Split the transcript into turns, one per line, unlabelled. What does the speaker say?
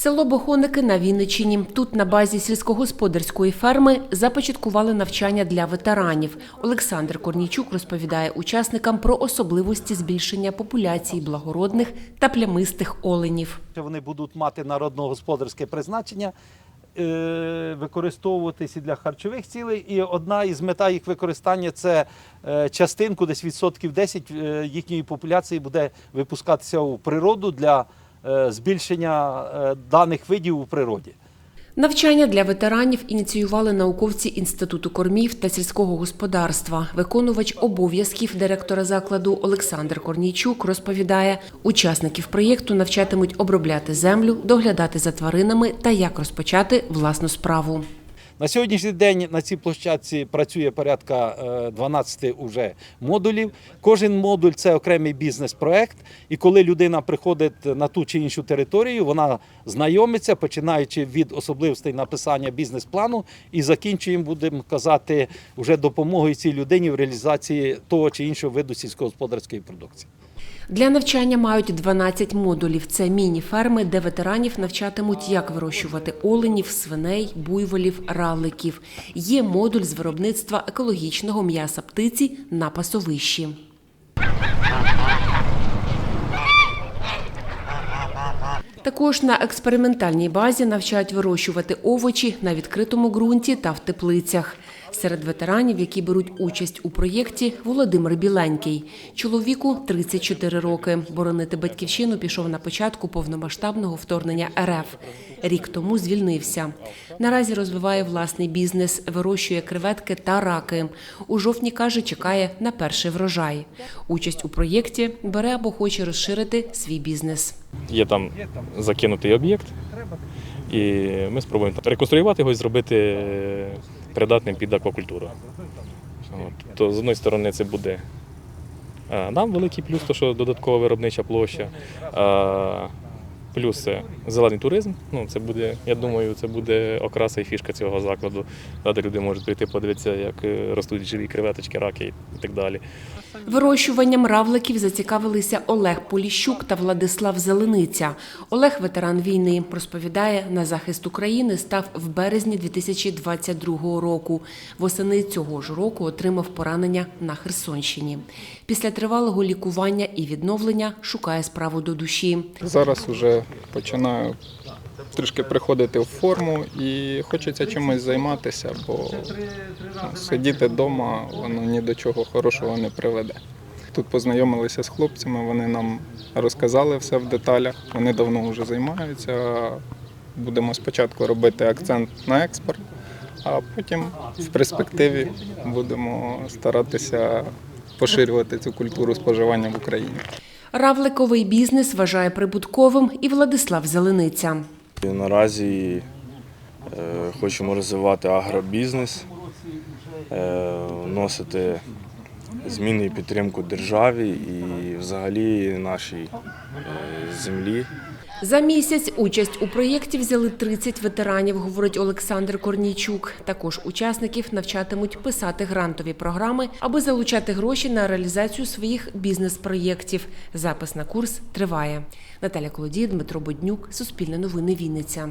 Село Бохоники на Вінниччині. Тут на базі сільськогосподарської ферми започаткували навчання для ветеранів. Олександр Корнійчук розповідає учасникам про особливості збільшення популяції благородних та плямистих оленів.
вони будуть мати народно-господарське призначення, е, використовуватись і для харчових цілей. І одна із мета їх використання це е, частинку, десь відсотків 10 е, їхньої популяції буде випускатися у природу для збільшення е, даних видів у природі.
Навчання для ветеранів ініціювали науковці Інституту кормів та сільського господарства. Виконувач обов'язків директора закладу Олександр Корнійчук розповідає, учасників проєкту навчатимуть обробляти землю, доглядати за тваринами та як розпочати власну справу.
На сьогоднішній день на цій площадці працює порядка е, 12 уже модулів. Кожен модуль це окремий бізнес-проект. І коли людина приходить на ту чи іншу територію, вона знайомиться, починаючи від особливостей написання бізнес-плану і закінчуємо, будемо казати, вже допомогою цій людині в реалізації того чи іншого виду сільськогосподарської продукції.
Для навчання мають 12 модулів. Це міні-ферми, де ветеранів навчатимуть, як вирощувати оленів, свиней, буйволів, раликів. Є модуль з виробництва екологічного м'яса птиці на пасовищі. Також на експериментальній базі навчають вирощувати овочі на відкритому ґрунті та в теплицях. Серед ветеранів, які беруть участь у проєкті, Володимир Біленький. Чоловіку 34 роки. Боронити батьківщину пішов на початку повномасштабного вторгнення РФ. Рік тому звільнився. Наразі розвиває власний бізнес, вирощує креветки та раки. У жовтні каже, чекає на перший врожай. Участь у проєкті бере або хоче розширити свій бізнес.
Є там закинутий об'єкт, і ми спробуємо реконструювати його і зробити придатним під аквакультуру. От. То з одної сторони це буде е, нам великий плюс, то що додаткова виробнича площа. Плюс це зелений туризм. Ну, це буде, я думаю, це буде окраса і фішка цього закладу. Де люди можуть прийти подивитися, як е, ростуть живі креветочки, раки і так далі.
Вирощуванням равликів зацікавилися Олег Поліщук та Владислав Зелениця. Олег, ветеран війни, розповідає, на захист України став в березні 2022 року. Восени цього ж року отримав поранення на Херсонщині. Після тривалого лікування і відновлення шукає справу до душі.
Зараз починаю трішки приходити в форму і хочеться чимось займатися, бо ну, сидіти вдома воно ні до чого хорошого не приведе. Тут познайомилися з хлопцями, вони нам розказали все в деталях. Вони давно вже займаються. Будемо спочатку робити акцент на експорт, а потім в перспективі будемо старатися поширювати цю культуру споживання в Україні.
Равликовий бізнес вважає прибутковим і Владислав Зелениця.
Наразі е, хочемо розвивати агробізнес, е, вносити зміни і підтримку державі і взагалі нашій е, землі.
За місяць участь у проєкті взяли 30 ветеранів, говорить Олександр Корнійчук. Також учасників навчатимуть писати грантові програми, аби залучати гроші на реалізацію своїх бізнес-проєктів. Запис на курс триває. Наталя Колодій, Дмитро Боднюк, Суспільне новини Вінниця.